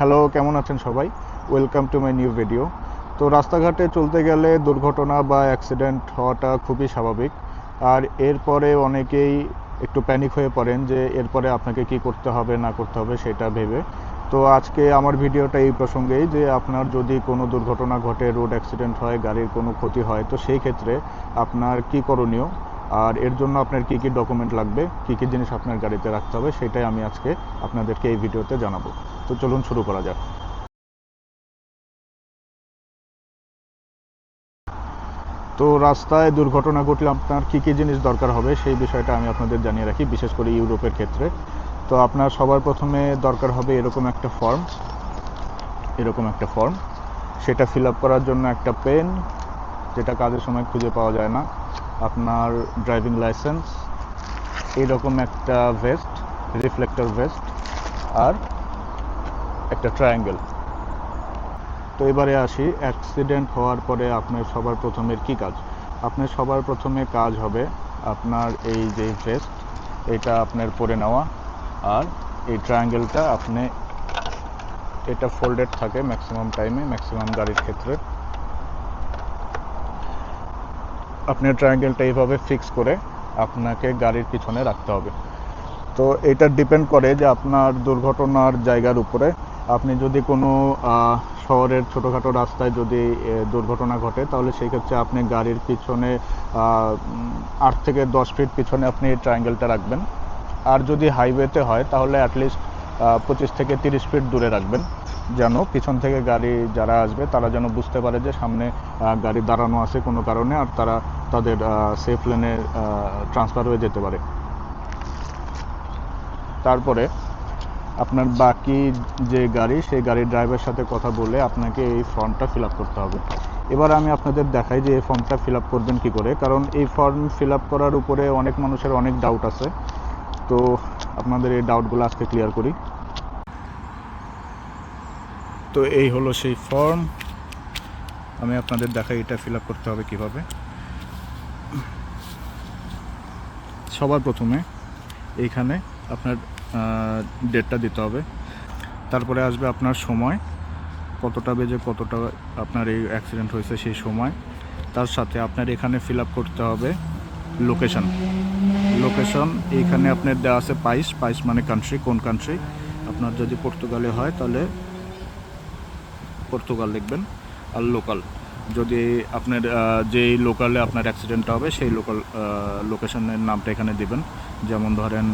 Hello কেমন আছেন সবাই? Welcome to my new video তো রাস্তাঘাটে চলতে গেলে দুর্ঘটনা বা অ্যাক্সিডেন্ট হওয়াটা খুবই স্বাভাবিক। আর এরপরে অনেকেই একটু প্যানিক হয়ে পড়েন যে এরপরে আপনাকে কি করতে হবে, না করতে হবে সেটা ভেবে। তো আজকে আমার ভিডিওটা এই প্রসঙ্গেই যে আপনার যদি কোনো দুর্ঘটনা ঘটে রোড অ্যাক্সিডেন্ট হয়, গাড়ির কোনো ক্ষতি হয়, তো সেই ক্ষেত্রে আপনার কি করণীয়? আর এর জন্য আপনার কি কি ডকুমেন্ট লাগবে, কি কি জিনিস আপনার গাড়িতে রাখতে হবে, সেটাই আমি আজকে আপনাদেরকে এই ভিডিওতে জানাব। তো চলুন শুরু করা যাক। তো রাস্তায় দুর্ঘটনা ঘটলে আপনার কি কি জিনিস দরকার হবে, সেই বিষয়টা আমি আপনাদের জানিয়ে রাখি, বিশেষ করে ইউরোপের ক্ষেত্রে। তো আপনার সবার প্রথমে দরকার হবে এরকম একটা ফর্ম এরকম একটা ফর্ম সেটা ফিল আপ করার জন্য একটা পেন যেটা কাজের সময় খুঁজে পাওয়া যায় না। আপনার ড্রাইভিং লাইসেন্স এইরকম একটা ভেস্ট রিফ্লেক্টর ভেস্ট আর একটা ট্রায়াঙ্গেল তো এবারে আসি অ্যাক্সিডেন্ট হওয়ার পরে আপনার সবার প্রথমের কি কাজ? আপনার সবার প্রথমে কাজ হবে আপনার এই যে ভেস্ট এটা আপনার পরে নেওয়া আর এই ট্রায়াঙ্গেলটা আপনি, এটা ফোল্ডেড থাকে ম্যাক্সিমাম টাইমে ম্যাক্সিমাম গাড়ির ক্ষেত্রে। আপনার ট্রায়াঙ্গেলটা এইভাবে ফিক্স করে আপনাকে গাড়ির পিছনে রাখতে হবে। তো এটা ডিপেন্ড করে যে আপনার দুর্ঘটনার জায়গার উপরে। আপনি যদি কোনো শহরের ছোটোখাটো রাস্তায় যদি দুর্ঘটনা ঘটে, তাহলে সেই ক্ষেত্রে আপনি গাড়ির পিছনে আট থেকে দশ ফিট পিছনে আপনি ট্রায়াঙ্গেলটা রাখবেন। আর যদি হাইওয়েতে হয়, তাহলে অ্যাটলিস্ট পঁচিশ থেকে তিরিশ ফিট দূরে রাখবেন। যেন পিছন থেকে গাড়ি যারা আসবে, তারা যেন বুঝতে পারে যে সামনে গাড়ি দাঁড়ানো আছে কোনো কারণে, আর তারা তাদের সেফ লেনে ট্রান্সফার হয়ে যেতে পারে। তারপরে আপনার বাকি যে গাড়ি, সেই গাড়ির ড্রাইভারের সাথে কথা বলে আপনাকে এই ফর্মটা ফিল করতে হবে। এবার আমি আপনাদের দেখাই যে এই ফর্মটা ফিল করবেন কী করে, কারণ এই ফর্ম ফিল করার উপরে অনেক মানুষের অনেক ডাউট আছে। তো আপনাদের এই ডাউটগুলো আজকে ক্লিয়ার করি। তো এই হলো সেই ফর্ম আমি আপনাদের দেখাই এটা ফিল করতে হবে কীভাবে। সবার প্রথমে এইখানে আপনার ডেটটা দিতে হবে। তারপরে আসবে আপনার সময়, কতটা বেজে কতটা আপনার এই অ্যাক্সিডেন্ট হয়েছে সেই সময়। তার সাথে আপনার এখানে ফিল করতে হবে লোকেশন লোকেশন এইখানে আপনার দেওয়া আছে পাইস। পাইস মানে কান্ট্রি কোন কান্ট্রি আপনার যদি পর্তুগালে হয় তাহলে পর্তুগাল লিখবেন আর লোকাল যদি আপনার যেই লোকালে আপনার অ্যাক্সিডেন্টটা হবে, সেই লোকাল লোকেশনের নামটা এখানে দিবেন। যেমন ধরেন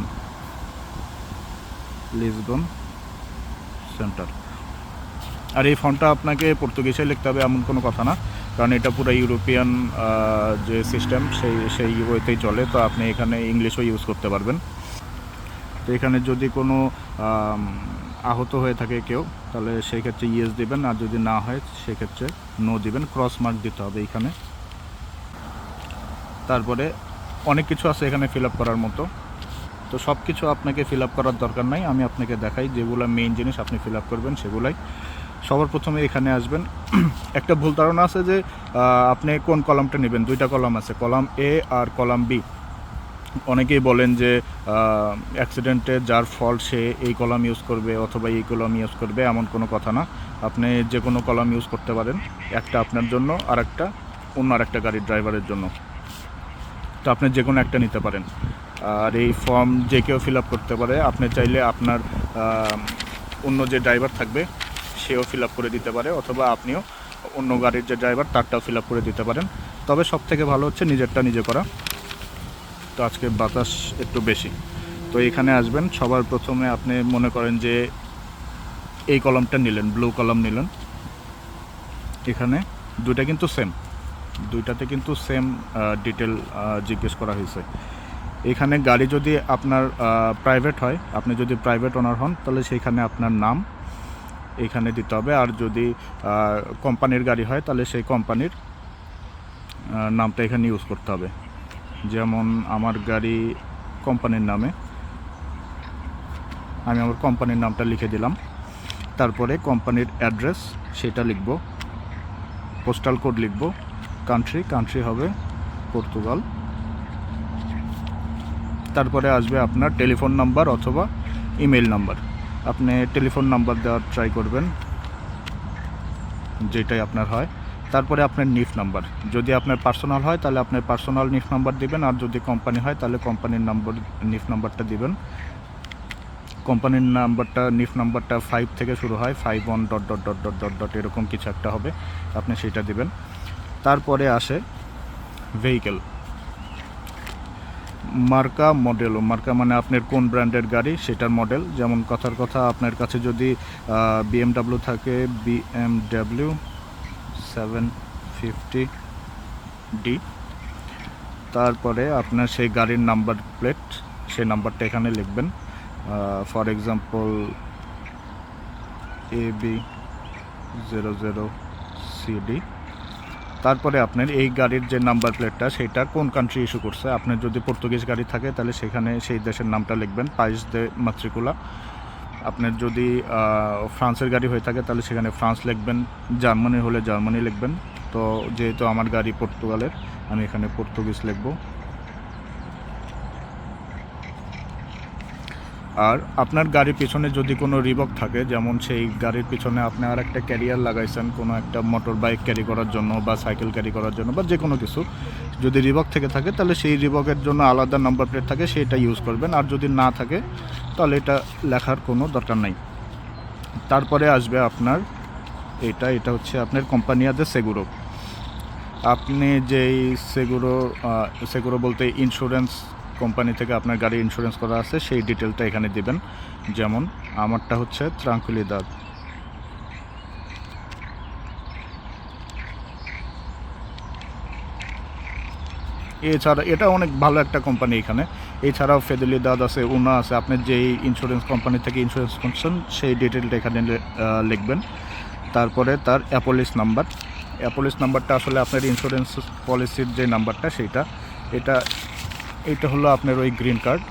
লিসবন সেন্টার আর এই ফর্মটা আপনাকে পর্তুগিজে লিখতে হবে, এমন কোনো কথা না। কারণ এটা পুরো ইউরোপিয়ান যে সিস্টেম সেই সেই ওয়েতেই চলে, তো আপনি এখানে ইংলিশও ইউজ করতে পারবেন। তো এখানে যদি কোনো আহত হয়ে থাকে কেউ, তাহলে সেই ক্ষেত্রে ইয়েস দিবেন, আর যদি না হয় সেক্ষেত্রে নো দিবেন ক্রস মার্ক দিতে হবে এখানে। তারপরে অনেক কিছু আছে এখানে ফিল করার মতো। তো সব কিছু আপনাকে ফিল করার দরকার নাই, আমি আপনাকে দেখাই যেগুলো মেইন জিনিস আপনি ফিল করবেন সেগুলাই। সবার প্রথমে এখানে আসবেন। একটা ভুল ধারণা আছে যে আপনি কোন কলামটা নেবেন? দুইটা কলাম আছে কলাম এ আর কলাম বি অনেকেই বলেন যে অ্যাক্সিডেন্টে যার ফল সে এই কলাম ইউজ করবে অথবা এই কলাম ইউজ করবে, এমন কোনো কথা না। আপনি যে কোনো কলাম ইউজ করতে পারেন, একটা আপনার জন্য আর একটা অন্য আর একটা গাড়ির ড্রাইভারের জন্য। তো আপনি যে কোনো একটা নিতে পারেন। আর এই ফর্ম যে কেউ ফিল আপ করতে পারে, আপনি চাইলে আপনার অন্য যে ড্রাইভার থাকবে, সেও ফিল আপ করে দিতে পারে, অথবা আপনিও অন্য গাড়ির যে ড্রাইভার তারটাও ফিল আপ করে দিতে পারেন। তবে সব থেকে ভালো হচ্ছে নিজেরটা নিজে করা। তো আজকে বাতাস একটু বেশি। তো এখানে আসবেন, সবার প্রথমে আপনি মনে করেন যে এই কলমটা নিলেন, ব্লু কলম নিলেন। এখানে দুইটা কিন্তু সেম দুইটাতে কিন্তু সেম ডিটেল জিজ্ঞেস করা হয়েছে। এখানে গাড়ি যদি আপনার প্রাইভেট হয়, আপনি যদি প্রাইভেট ওনার হন, তাহলে সেইখানে আপনার নাম এখানে দিতে হবে। আর যদি কোম্পানির গাড়ি হয়, তাহলে সেই কোম্পানির নামটা এখানে ইউজ করতে হবে। যেমন আমার গাড়ি কোম্পানির নামে। আমি আমার কোম্পানির নামটা লিখে দিলাম। তারপরে কোম্পানির অ্যাড্রেস সেটা লিখব। পোস্টাল কোড লিখব। কান্ট্রি কান্ট্রি হবে পর্তুগাল। তারপরে আসবে আপনার টেলিফোন নাম্বার অথবা ইমেল নাম্বার। আপনি টেলিফোন নাম্বার দেওয়ার ট্রাই করবেন। যেটাই আপনার হয়। তারপরে আপনার নিফ নাম্বার। যদি আপনার পার্সোনাল হয়, তাহলে আপনার পার্সোনাল নিফ নাম্বার দিবেন, আর যদি কোম্পানি হয়, তাহলে কোম্পানির নাম্বার নিফ নাম্বারটা দিবেন। কোম্পানির নাম্বারটা, নিফ নাম্বারটা ফাইভ থেকে শুরু হয় five one dot dot dot dot dot dot এরকম কিছু একটা হবে, আপনি সেটা দিবেন। তারপরে আসে ভেহিকেল মার্কা মডেল মার্কা মানে আপনার কোন ব্র্যান্ডের গাড়ি, সেটার মডেল যেমন কথার কথা, আপনার কাছে যদি বিএমডাব্লিউ থাকে বিএমডাব্লিউ সেভেন ফিফটি ডি তারপরে আপনার সেই গাড়ির নাম্বার প্লেট সেই নাম্বারটা এখানে লিখবেন। For example A B zero zero CD তারপরে আপনার এই গাড়ির যে নাম্বার প্লেটটা সেটা কোন কান্ট্রি ইস্যু করছে? আপনার যদি পর্তুগিজ গাড়ি থাকে, তাহলে সেখানে সেই দেশের নামটা লিখবেন পাইস দে মাতৃকুলা আপনার যদি ফ্রান্সের গাড়ি হয়ে থাকে, তাহলে সেখানে ফ্রান্স লিখবেন, জার্মানি হলে জার্মানি লিখবেন। তো যেহেতু আমার গাড়ি পর্তুগালের, আমি এখানে পর্তুগিজ লিখব। আর আপনার গাড়ির পিছনে যদি কোনো রিবক থাকে, যেমন সেই গাড়ির পিছনে আপনি আর একটা ক্যারিয়ার লাগাইছেন, কোনো একটা মোটর বাইক ক্যারি করার জন্য বা সাইকেল ক্যারি করার জন্য বা যে কোনো কিছু, যদি রিবক থেকে থাকে, তাহলে সেই রিবকের জন্য আলাদা নাম্বার প্লেট থাকে, সেটা ইউজ করবেন। আর যদি না থাকে তাহলে এটা লেখার কোনো দরকার নাই। তারপরে আসবে আপনার এটা এটা হচ্ছে আপনার কোম্পানি কোম্পানিয়াদের সেগুরো আপনি যেই সেগুরো সেগুরো বলতে ইন্স্যুরেন্স কোম্পানি থেকে আপনার গাড়ি ইন্স্যুরেন্স করা আছে, সেই ডিটেলটা এখানে দিবেন। যেমন, আমারটা হচ্ছে ত্রাঙ্কুলিদাদ এছাড়া এটা অনেক ভালো একটা কোম্পানি এখানে। এছাড়াও ফেদুলিদাদ আছে উনা আছে। আপনি যেই ইন্স্যুরেন্স কোম্পানি থেকে ইন্স্যুরেন্স করছেন, সেই ডিটেলটা এখানে লিখবেন। তারপরে তার অ্যাপোলিস নাম্বার অ্যাপোলিস নাম্বারটা আসলে আপনার ইন্স্যুরেন্স পলিসির যে নাম্বারটা সেইটা। এটা এটা হলো আপনার ওই গ্রিন কার্ড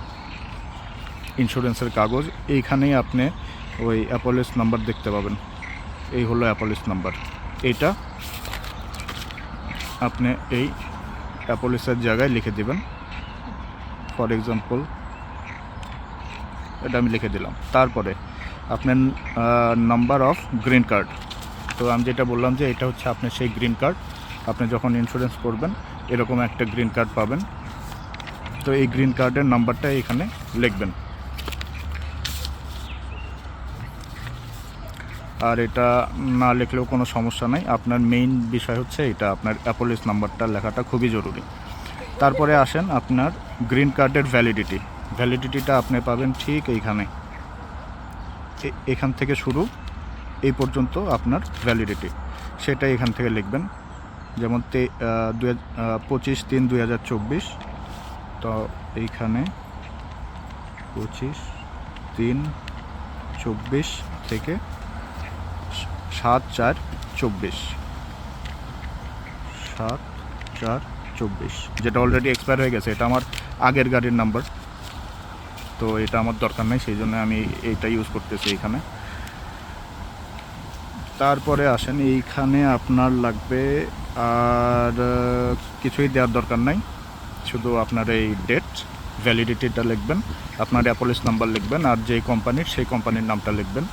ইন্স্যুরেন্সের কাগজ। এইখানেই আপনি ওই অ্যাপোলিস নাম্বার দেখতে পাবেন। এই হলো অ্যাপোলিস নাম্বার এইটা আপনি এই অ্যাপোলিসের জায়গায় লিখে দিবেন। ফর এক্সাম্পল এটা আমি লিখে দিলাম। তারপরে আপনার নাম্বার অফ গ্রিন কার্ড তো আমি যেটা বললাম যে এটা হচ্ছে আপনার সেই গ্রিন কার্ড আপনি যখন ইন্স্যুরেন্স করবেন, এরকম একটা গ্রিন কার্ড পাবেন। তো এই গ্রিন কার্ডের নাম্বারটা এখানে লিখবেন। আর এটা না লিখলেও কোনো সমস্যা নাই। আপনার মেইন বিষয় হচ্ছে এটা, আপনার অ্যাপোলিস নাম্বারটা লেখাটা খুবই জরুরি। তারপরে আসেন আপনার গ্রিন কার্ডের ভ্যালিডিটি ভ্যালিডিটিটা আপনি পাবেন ঠিক এইখানে। এখান থেকে শুরু, এই পর্যন্ত আপনার ভ্যালিডিটি সেটা এখান থেকে লিখবেন। যেমন তে দুই পঁচিশ তিন দুই হাজার চব্বিশ। তো এইখানে পঁচিশ তিন চব্বিশ থেকে সাত চার চব্বিশ। সাত চার চব্বিশ, যেটা অলরেডি এক্সপায়ার হয়ে গেছে, এটা আমার আগের গাড়ির নাম্বার তো এটা আমার দরকার নেই, সেই জন্য আমি এইটা ইউজ করতেছি এখানে। তারপরে আসেন, এইখানে আপনার লাগবে আর কিছুই দেওয়ার দরকার নাই। শুধু আপনার এই ডেট ভ্যালিডিটিটা লিখবেন, আপনার অ্যাপোলিস নাম্বার লিখবেন, আর যেই কোম্পানির সেই কোম্পানির নামটা লিখবেন।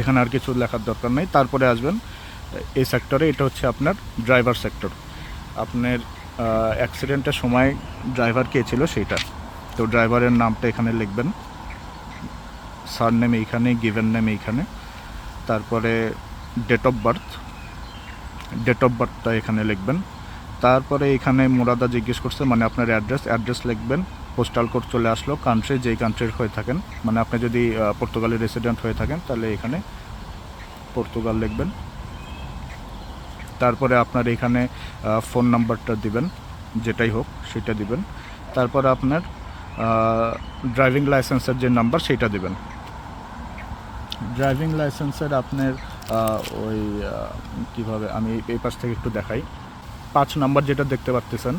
এখানে আর কিছু লেখার দরকার নেই। তারপরে আসবেন, এই সেক্টরে এটা হচ্ছে আপনার ড্রাইভার সেক্টর আপনার অ্যাক্সিডেন্টের সময় ড্রাইভার কে ছিল সেইটা। তো ড্রাইভারের নামটা এখানে লিখবেন। সার নেম এইখানে গিভেন নেম এইখানে। তারপরে date of birth date of বার্থটা এখানে লিখবেন। তারপরে এখানে মুরাদা জিজ্ঞেস করছে মানে আপনার অ্যাড্রেস অ্যাড্রেস লিখবেন। পোস্টাল কোড চলে আসলো কান্ট্রি যেই কান্ট্রির হয়ে থাকেন। মানে আপনি যদি পর্তুগালের রেসিডেন্ট হয়ে থাকেন, তাহলে এখানে পর্তুগাল লিখবেন। তারপরে আপনার এখানে ফোন নাম্বারটা দিবেন, যেটাই হোক, সেটা দিবেন। তারপরে আপনার ড্রাইভিং লাইসেন্সের যে নাম্বার সেটা দিবেন। ড্রাইভিং লাইসেন্সের আপনার ওই কীভাবে, আমি এই পাশ থেকে একটু দেখাই। পাঁচ নাম্বার যেটা দেখতে পাচ্ছেন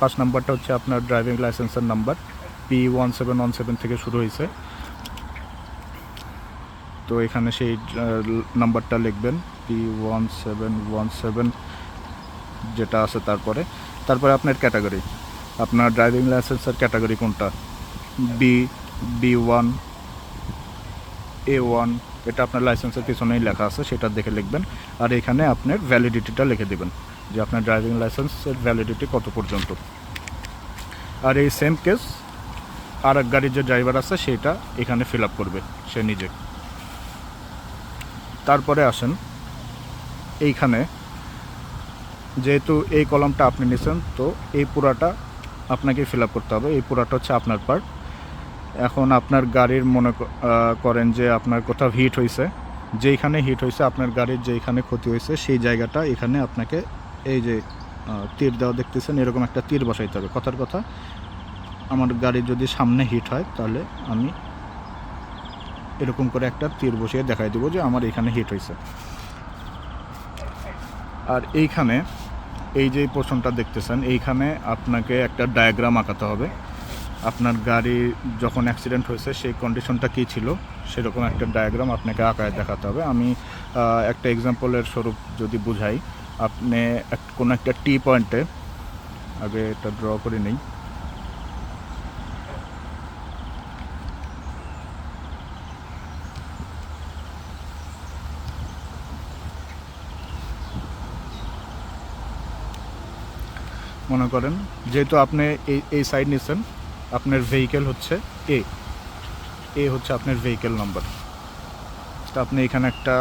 পাঁচ নাম্বারটা হচ্ছে আপনার ড্রাইভিং লাইসেন্সের number P one seven one seven থেকে শুরু হয়েছে। তো এখানে সেই নাম্বারটা লিখবেন P one seven one seven যেটা আছে তারপরে। তারপরে আপনার ক্যাটাগরি আপনার ড্রাইভিং লাইসেন্সের ক্যাটাগরি কোনটা? B B one A one এটা আপনার লাইসেন্সের পিছনেই লেখা আছে, সেটা দেখে লিখবেন। আর এখানে আপনার ভ্যালিডিটিটা লিখে দেবেন, যে আপনার ড্রাইভিং লাইসেন্সের ভ্যালিডিটি কত পর্যন্ত। আর এই সেম কেস আর এক গাড়ির যে ড্রাইভার আছে, সেটা এখানে ফিল আপ করবে, সে নিজে। তারপরে আসেন এইখানে। যেহেতু এই কলমটা আপনি নিছেন, তো এই পুরাটা আপনাকে ফিল করতে হবে। এই পুরাটা হচ্ছে আপনার পার্ট এখন আপনার গাড়ির মনে করেন যে আপনার কোথাও হিট হয়েছে যেইখানে হিট হয়েছে আপনার গাড়ির যেইখানে ক্ষতি হয়েছে সেই জায়গাটা এখানে আপনাকে এই যে তীর দেওয়া দেখতেছেন, এরকম একটা তীর বসাইতে হবে। কথার কথা, আমার গাড়ির যদি সামনে হিট হয়, তাহলে আমি এরকম করে একটা তীর বসিয়ে দেখাই দেবো যে আমার এখানে হিট হয়েছে। আর এইখানে এই যে পোর্শনটা দেখতেছেন, এইখানে আপনাকে একটা ডায়াগ্রাম আঁকাতে হবে। আপনার গাড়ি যখন অ্যাক্সিডেন্ট হয়েছে, সেই কন্ডিশনটা কী ছিল, সেরকম একটা ডায়াগ্রাম আপনাকে আঁকায় দেখাতে হবে। আমি একটা এক্সাম্পলের স্বরূপ যদি বুঝাই, আপনি কোনো একটা টি পয়েন্টে আগে এটা ড্র করে নেই। মনে করেন, যেহেতু আপনি এই এই সাইড নিচ্ছেন আপনার ভেহিকেল হচ্ছে এ এ হচ্ছে আপনার ভেহিকেল নাম্বার তো আপনি এখানে একটা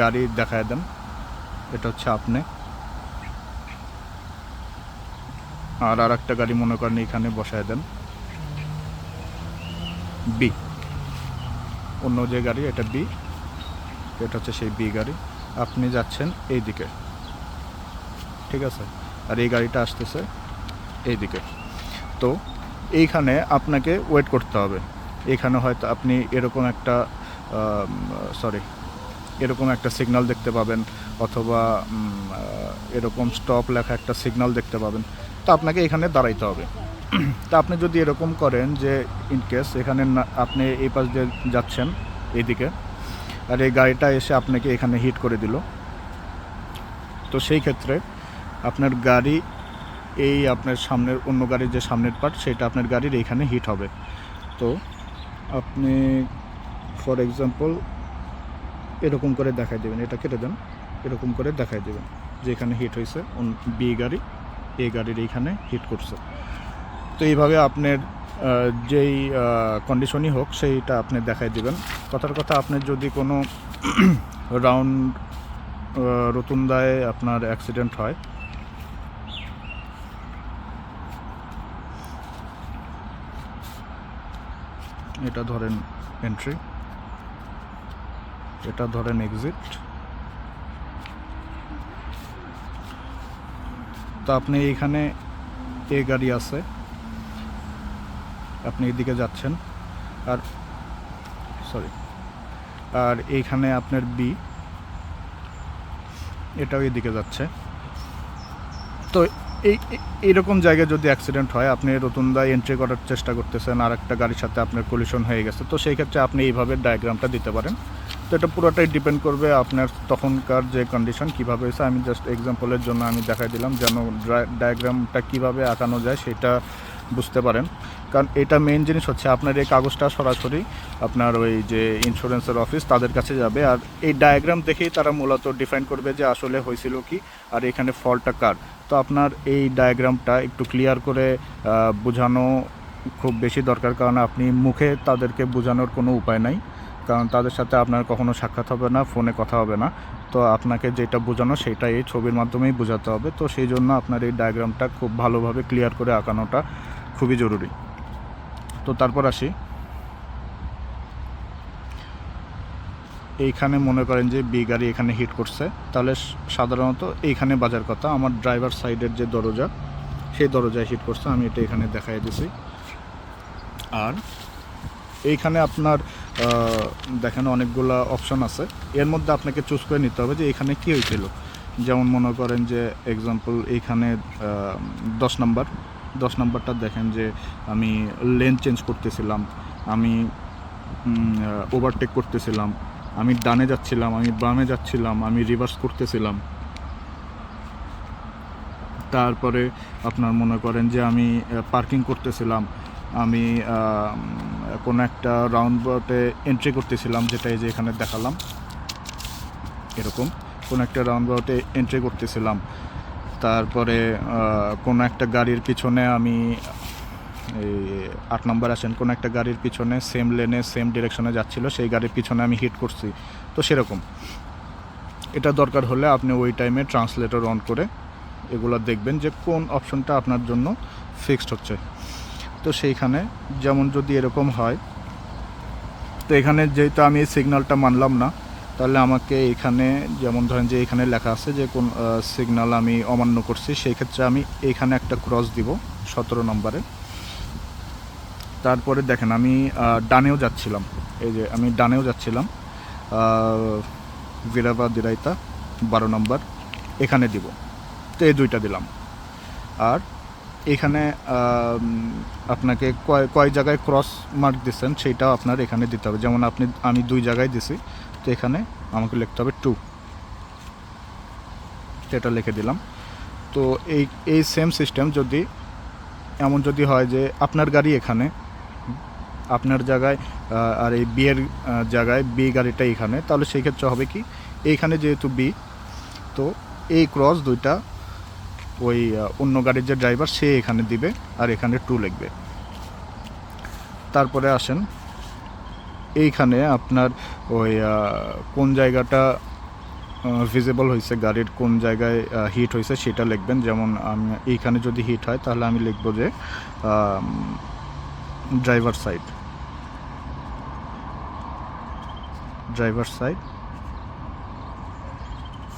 গাড়ি দেখায় দেন। এটা হচ্ছে আপনি। আর আর একটা গাড়ি মনে করেন এখানে বসায় দেন। বি অন্য যে গাড়ি, এটা বি এটা হচ্ছে সেই বি গাড়ি। আপনি যাচ্ছেন এই দিকে ঠিক আছে? আর এই গাড়িটা আসতেছে এইদিকে। তো এইখানে আপনাকে ওয়েট করতে হবে। এখানে হয়তো আপনি এরকম একটা সরি এরকম একটা সিগনাল দেখতে পাবেন অথবা এরকম স্টপ লেখা একটা সিগন্যাল দেখতে পাবেন। তো আপনাকে এখানে দাঁড়াইতে হবে। তা আপনি যদি এরকম করেন যে ইন কেস এখানে আপনি এই পাশ দিয়ে যাচ্ছেন এইদিকে, আর এই গাড়িটা এসে আপনাকে এখানে হিট করে দিল। তো সেই ক্ষেত্রে আপনার গাড়ি, এই আপনার সামনের, অন্য গাড়ির যে সামনের পার্ট সেটা আপনার গাড়ির এইখানে হিট হবে। তো আপনি ফর এক্সাম্পল এরকম করে দেখাই দেবেন, এটা কেটে দেন, এরকম করে দেখাই দেবেন, যে এখানে হিট হয়েছে বি গাড়ি এ গাড়ির এইখানে হিট করছে। তো এইভাবে আপনার যেই কন্ডিশনই হোক, সেইটা আপনি দেখাই দিবেন। কথার কথা আপনার যদি কোনো রাউন্ড রতুন্দায় আপনার অ্যাক্সিডেন্ট হয় এটা ধরেন এন্ট্রি এটা ধরেন এক্সিট তো আপনি এইখানে এ গাড়ি আছে, আপনি এদিকে যাচ্ছেন, আর সরি আর এইখানে আপনার বি এটাও এদিকে যাচ্ছে। তো এই এইরকম জায়গায় যদি অ্যাক্সিডেন্ট হয়, আপনি রতুনদায় এন্ট্রি করার চেষ্টা করতেছেন আর একটা গাড়ির সাথে আপনার কলিশন হয়ে গেছে, তো সেই ক্ষেত্রে আপনি এইভাবে ডায়াগ্রামটা দিতে পারেন। তো এটা পুরোটাই ডিপেন্ড করবে আপনার তখনকার যে কন্ডিশন কীভাবে হয়েছে। আমি জাস্ট এক্সাম্পলের জন্য আমি দেখাই দিলাম, যেন ডায়াগ্রামটা কীভাবে আঁকানো যায় সেটা বুঝতে পারেন। কারণ এটা মেন জিনিস হচ্ছে, আপনার এই কাগজটা সরাসরি আপনার ওই যে ইন্স্যুরেন্সের অফিস তাদের কাছে যাবে। আর এই ডায়াগ্রাম দেখেই তারা মূলত ডিফাইন করবে যে আসলে হয়েছিল কি, আর এখানে ফলটা কার। তো আপনার এই ডায়াগ্রামটা একটু ক্লিয়ার করে বোঝানো খুব বেশি দরকার। কারণ আপনি মুখে তাদেরকে বোঝানোর কোনো উপায় নাই। কারণ তাদের সাথে আপনার কখনো সাক্ষাৎ হবে না, ফোনে কথা হবে না। তো আপনাকে যেটা বোঝানো সেটা এই ছবির মাধ্যমেই বোঝাতে হবে। তো সেই জন্য আপনার এই ডায়াগ্রামটা খুব ভালোভাবে ক্লিয়ার করে আঁকানোটা খুবই জরুরি। তো তারপর আসি। এইখানে মনে করেন যে বি গাড়ি এখানে হিট করছে, তাহলে সাধারণত এইখানে বাজার কথা। আমার ড্রাইভার সাইডের যে দরজা, সেই দরজায় হিট করছে। আমি এটা এখানে দেখাই দিছি। আর এইখানে আপনার দেখেন অনেকগুলো অপশন আছে। এর মধ্যে আপনাকে চুজ করে নিতে হবে যে এখানে কী হয়েছিল যেমন মনে করেন যে এক্সাম্পল এইখানে দশ নাম্বার দশ নাম্বারটা দেখেন যে আমি লেন চেঞ্জ করতেছিলাম। আমি ওভারটেক করতেছিলাম। আমি ডানে যাচ্ছিলাম, আমি বামে যাচ্ছিলাম, আমি রিভার্স করতেছিলাম। তারপরে আপনার মনে করেন যে আমি পার্কিং করতেছিলাম, আমি কোনো একটা রাউন্ড বোটে এন্ট্রি করতেছিলাম, যেটা এই যে এখানে দেখালাম। এরকম কোনো একটা রাউন্ড বোটে এন্ট্রি করতেছিলাম। তারপরে কোনো একটা গাড়ির পিছনে আমি এই আট নম্বর আসেন। কোনো একটা গাড়ির পিছনে সেম লেনে সেম ডিরেকশনে যাচ্ছিল, সেই গাড়ির পিছনে আমি হিট করছি। তো সেরকম। এটা দরকার হলে আপনি ওই টাইমে ট্রান্সলেটর অন করে এগুলো দেখবেন যে কোন অপশনটা আপনার জন্য ফিক্সড হচ্ছে। তো সেইখানে যেমন যদি এরকম হয়, তো এখানে যেহেতু আমি এই সিগন্যালটা মানলাম না, তাহলে আমাকে এখানে যেমন ধরেন যে এখানে লেখা আছে যে কোন সিগন্যাল আমি অমান্য করছি, সেই ক্ষেত্রে আমি এখানে একটা ক্রস দিব সতেরো নম্বরে। তারপরে দেখেন আমি ডানেও যাচ্ছিলাম। এই যে আমি ডানেও যাচ্ছিলাম। বিরাবা দিরাইতা, বারো নম্বর, এখানে দিব। তো এই দুইটা দিলাম। আর এখানে আপনাকে কয় কয় জায়গায় ক্রস মার্ক দিচ্ছেন সেইটাও আপনার এখানে দিতে হবে। যেমন আপনি, আমি দুই জায়গায় দিছি, তো এখানে আমাকে লিখতে হবে টু এটা লিখে দিলাম। তো এই এই সেম সিস্টেম যদি, এমন যদি হয় যে আপনার গাড়ি এখানে আপনার জায়গায় আর এই বিয়ের জায়গায় বি গাড়িটা এখানে। তাহলে সেই ক্ষেত্রে হবে কি, এইখানে যেহেতু বি, তো এই ক্রস দুইটা, ওই অন্য গাড়ির যে ড্রাইভার সে এখানে দিবে আর এখানে টু লিখবে। তারপরে আসেন, এইখানে আপনার ওই কোন জায়গাটা ভিজিবল হয়েছে গাড়ির, কোন জায়গায় হিট হয়েছে সেটা লিখবেন। যেমন আমি, এইখানে যদি হিট হয় তাহলে আমি লিখব যে driver side driver side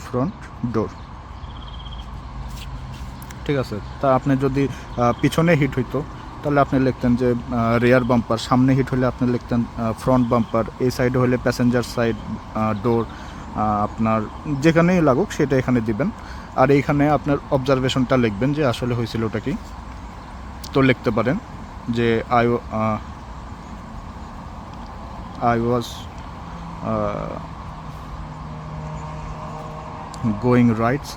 front door ঠিক আছে, তা আপনি যদি পিছনে হিট হইতো, তাহলে আপনি লিখতেন যে রেয়ার বাম্পার সামনে হিট হলে আপনি লিখতেন ফ্রন্ট বাম্পার এই সাইডে হলে প্যাসেঞ্জার সাইড ডোর আপনার যেখানেই লাগুক সেটা এখানে দিবেন। আর এইখানে আপনার অবজারভেশনটা লিখবেন যে আসলে হয়েছিল ওটা কি। তো লিখতে পারেন। যে I I was going rights.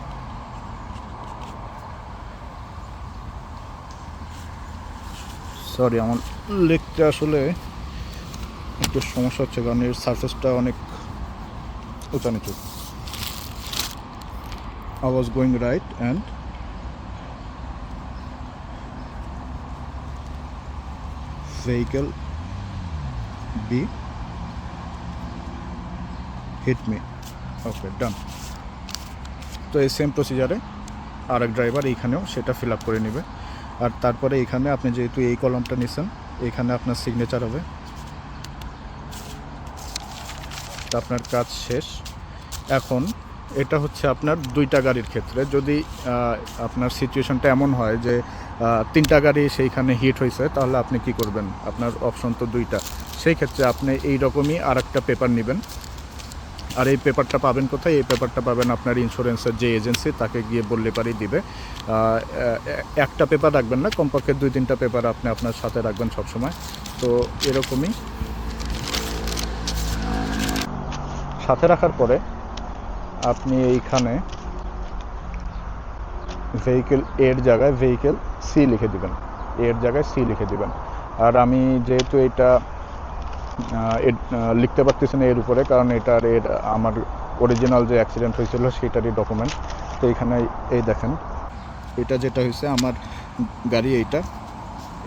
Sorry, আমার লিখতে আসলে একটু সমস্যা হচ্ছে কারণ এর সারফেসটা অনেক উঁচা নিচু। I was going right and vehicle B. Hit me. Okay, done. তো এই সেম প্রসিজারে এক ড্রাইভার এইখানেও সেটা ফিল আপ করে নেবে। আর তারপরে এখানে আপনি যেহেতু এই কলমটা নিছেন এখানে আপনার সিগনেচার হবে। তা আপনার কাজ শেষ। এখন এটা হচ্ছে আপনার দুইটা গাড়ির ক্ষেত্রে। যদি আপনার সিচুয়েশনটা এমন হয় যে তিনটা গাড়ি সেইখানে হিট হয়েছে, তাহলে আপনি কি করবেন? আপনার অপশন তো দুইটা। সেই ক্ষেত্রে আপনি এই রকমই আর একটা পেপার নেবেন। আর এই পেপারটা পাবেন কোথায়? এই পেপারটা পাবেন আপনার ইন্স্যুরেন্সের যে এজেন্সি তাকে গিয়ে বললে পারি দিবে। একটা পেপার রাখবেন না, কমপক্ষে দুই তিনটা পেপার আপনি আপনার সাথে রাখবেন সবসময়। তো এরকমই। সাথে রাখার পরে আপনি এইখানে ভেহিকেল এর জায়গায় ভেহিকেল সি লিখে দিবেন। এর জায়গায় সি লিখে দিবেন। আর আমি যেহেতু এটা লিখতে পারতেছি না এর উপরে, কারণ এটার এর, আমার অরিজিনাল যে অ্যাক্সিডেন্ট হয়েছিল সেটারই ডকুমেন্ট তো এখানে এই দেখেন, এটা যেটা হয়েছে আমার গাড়ি এইটা,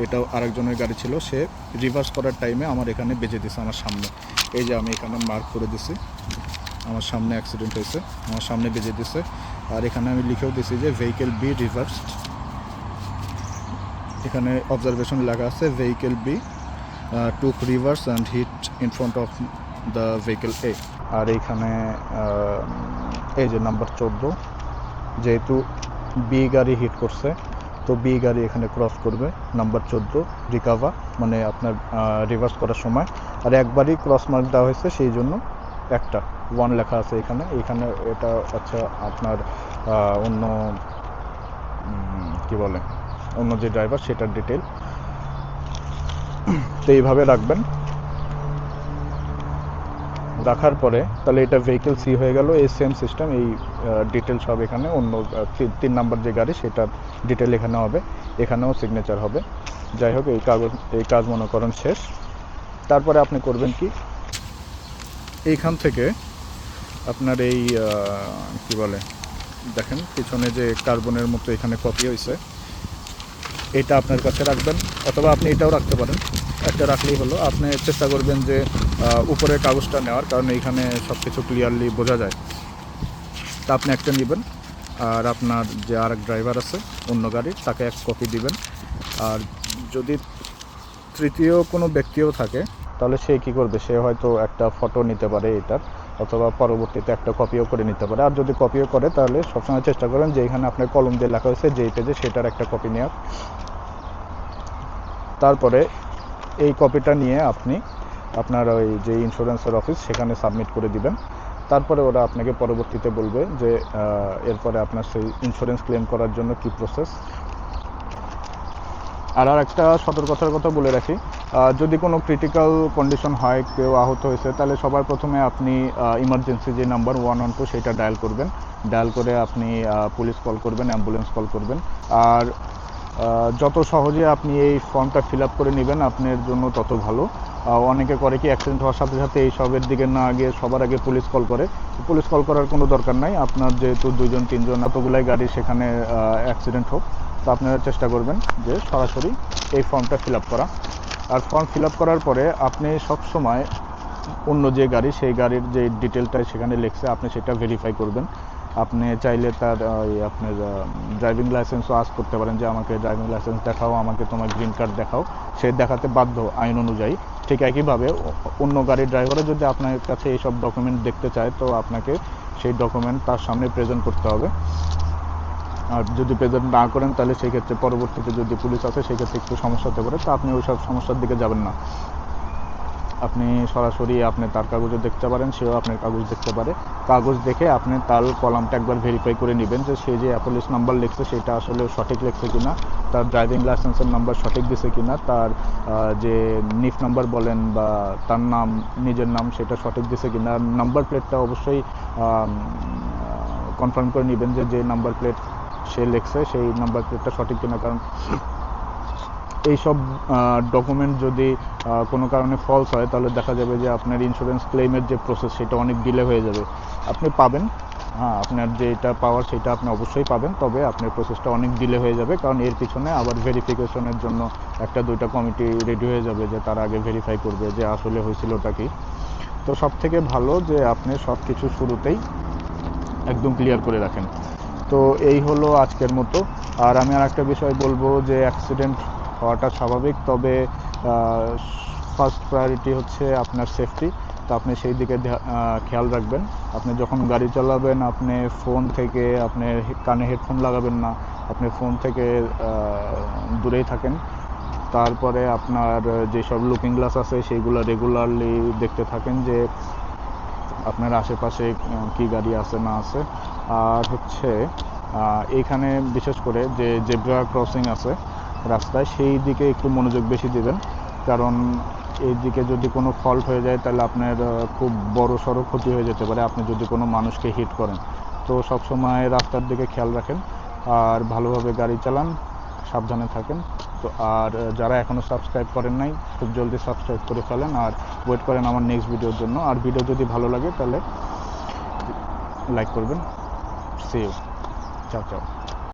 এটাও আরেকজনের গাড়ি ছিল, সে রিভার্স করার টাইমে আমার এখানে বেজে দিছে আমার সামনে। এই যে আমি এখানে মার্ক করে দিছি, আমার সামনে অ্যাক্সিডেন্ট হয়েছে, আমার সামনে বেজে দিছে আর এখানে আমি লিখেও দিছি যে ভেহিকেল বি রিভার্স এখানে অবজারভেশন লেখা আছে vehicle B took reverse and hit in front of the vehicle A আর এইখানে এই যে নাম্বার চোদ্দ, যেহেতু বি গাড়ি হিট করছে, তো বি গাড়ি এখানে ক্রস করবে নাম্বার চোদ্দ রিকাভা মানে আপনার রিভার্স করার সময়। আর একবারই ক্রস মার্ক দেওয়া হয়েছে, সেই জন্য একটা ওয়ান লেখা আছে এখানে। এখানে এটা আচ্ছা আপনার অন্য কি বলে, অন্য যে ড্রাইভার সেটার ডিটেল তো এইভাবে রাখবেন। রাখার পরে, তাহলে এটা ভেহিকেল সি হয়ে গেল, এই সেম সিস্টেম এই ডিটেল সব এখানে, অন্য তিন নাম্বার যে গাড়ি, সেটার ডিটেল এখানে হবে, এখানেও সিগনেচার হবে। যাই হোক, এই কাগজ, এই কাজ মনে করেন শেষ। তারপরে আপনি করবেন কি এইখান থেকে আপনার এই কি বলে দেখেন পিছনে যে কার্বনের মতো এখানে কপি হয়েছে এটা আপনার কাছে রাখবেন অথবা আপনি এটাও রাখতে পারেন। একটা রাখলেই হলো আপনি চেষ্টা করবেন যে আহ, উপরের কাগজটা নেওয়ার কারণ এইখানে সব কিছু ক্লিয়ারলি বোঝা যায়। তা আপনি একটা নেবেন আর আপনার যে আর এক ড্রাইভার আছে অন্য গাড়ির তাকে এক কপি দিবেন। আর যদি তৃতীয় কোনো ব্যক্তিও থাকে তাহলে সে কি করবে? সে হয়তো একটা ফটো নিতে পারে এটার, অথবা পরবর্তীতে একটা কপিও করে নিতে পারে। আর যদি কপিও করে, তাহলে সবসময় চেষ্টা করেন যে এখানে আপনার কলম দিয়ে লেখা হয়েছে যেই পেজে সেটার একটা কপি নেওয়ার। তারপরে এই কপিটা নিয়ে আপনি আপনার ওই যে ইন্স্যুরেন্সের অফিস সেখানে সাবমিট করে দিবেন। তারপরে ওরা আপনাকে পরবর্তীতে বলবে যে এরপরে আপনার সেই ইন্স্যুরেন্স ক্লেম করার জন্য কি প্রসেস আর আর একটা সতর্কতার কথা বলে রাখি যদি কোনো ক্রিটিক্যাল কন্ডিশন হয়, কেউ আহত হয়েছে, তাহলে সবার প্রথমে আপনি ইমার্জেন্সি যে নাম্বার ওয়ান ওয়ান টু সেটা ডায়াল করবেন। ডায়াল করে আপনি পুলিশ কল করবেন অ্যাম্বুলেন্স কল করবেন। আর যত সহজে আপনি এই ফর্মটা ফিল আপ করে নেবেন, আপনার জন্য তত ভালো। অনেকে করে কি অ্যাক্সিডেন্ট হওয়ার সাথে সাথে এই সবের দিকে না গিয়ে সবার আগে পুলিশ কল করে। পুলিশ কল করার কোনো দরকার নাই। আপনার যেহেতু দুজন তিনজন, এতগুলাই গাড়ি সেখানে অ্যাক্সিডেন্ট হোক। তো আপনারা চেষ্টা করবেন যে সরাসরি এই ফর্মটা ফিল করা। আর ফর্ম ফিল করার পরে আপনি সব সময় অন্য যে গাড়ি, সেই গাড়ির যে ডিটেলটা সেখানে লিখছে, আপনি সেটা ভেরিফাই করবেন। আপনি চাইলে তার এই আপনার ড্রাইভিং লাইসেন্সও আস করতে পারেন যে আমাকে ড্রাইভিং লাইসেন্স দেখাও, আমাকে তোমার গ্রিন কার্ড দেখাও। সে দেখাতে বাধ্য আইন অনুযায়ী। ঠিক একইভাবে অন্য গাড়ির ড্রাইভারও যদি আপনার কাছে এইসব ডকুমেন্ট দেখতে চায়, তো আপনাকে সেই ডকুমেন্ট তার সামনে প্রেজেন্ট করতে হবে। আর যদি প্রেজেন্ট না করেন, তাহলে সেই ক্ষেত্রে পরবর্তীতে যদি পুলিশ আসে সেই ক্ষেত্রে একটু সমস্যা হতে পারে। তো আপনি ওই সব সমস্যার দিকে যাবেন না। আপনি সরাসরি আপনি তার কাগজও দেখতে পারেন, সেও আপনার কাগজ দেখতে পারে। কাগজ দেখে আপনি তার কলামটা একবার ভেরিফাই করে নেবেন যে সে যে অ্যাপোলিস নাম্বার লিখছে, সেটা আসলে সঠিক লিখছে কিনা, তার ড্রাইভিং লাইসেন্সের নাম্বার সঠিক দিছে কিনা, তার যে নিফ নাম্বার বলেন বা তার নাম, নিজের নাম, সেটা সঠিক দিছে কিনা। নাম্বার প্লেটটা অবশ্যই কনফার্ম করে নেবেন যে যে নাম্বার প্লেট সে লিখছে, সেই নাম্বার প্লেটটা সঠিক কিনা, কারণ এইসব ডকুমেন্ট যদি কোনো কারণে ফলস হয়, তাহলে দেখা যাবে যে আপনার ইন্স্যুরেন্স ক্লেমের যে প্রসেস সেটা অনেক ডিলে হয়ে যাবে। আপনি পাবেন হ্যাঁ আপনার যেটা পাওয়ার, সেটা আপনি অবশ্যই পাবেন, তবে আপনার প্রসেসটা অনেক ডিলে হয়ে যাবে, কারণ এর পিছনে আবার ভেরিফিকেশনের জন্য একটা, দুইটা কমিটি রেডি হয়ে যাবে যে তারা আগে ভেরিফাই করবে যে আসলে হয়েছিলটা কি। তো সব থেকে ভালো যে আপনি সব কিছু শুরুতেই একদম ক্লিয়ার করে রাখেন। তো এই হলো আজকের মতো। আর আমি আর একটা বিষয় বলব যে অ্যাক্সিডেন্ট হওয়াটা স্বাভাবিক, তবে ফার্স্ট প্রায়োরিটি হচ্ছে আপনার সেফটি তো আপনি সেই দিকে খেয়াল রাখবেন। আপনি যখন গাড়ি চালাবেন, আপনি ফোন থেকে, আপনি কানে হেডফোন লাগাবেন না, আপনি ফোন থেকে দূরেই থাকেন। তারপরে আপনার যেসব লুকিং গ্লাস আছে, সেইগুলো রেগুলারলি দেখতে থাকেন যে আপনার আশেপাশে কি গাড়ি আছে, না আছে। আর হচ্ছে এইখানে বিশেষ করে যে জেব্রা ক্রসিং আছে রাস্তায়, সেই দিকে একটু মনোযোগ বেশি দিবেন। কারণ এই দিকে যদি কোনো ফল্ট হয়ে যায়, তাহলে আপনার খুব বড় সড়ো ক্ষতি হয়ে যেতে পারে। আপনি যদি কোনো মানুষকে হিট করেন। তো সব সময় রাস্তার দিকে খেয়াল রাখেন আর ভালোভাবে গাড়ি চালান, সাবধানে থাকেন। তো আর যারা এখনও সাবস্ক্রাইব করেন নাই, খুব জলদি সাবস্ক্রাইব করে ফেলেন। আর ওয়েট করেন আমার নেক্সট ভিডিওর জন্য। আর ভিডিও যদি ভালো লাগে, তাহলে লাইক করবেন। see you. Ciao, ciao.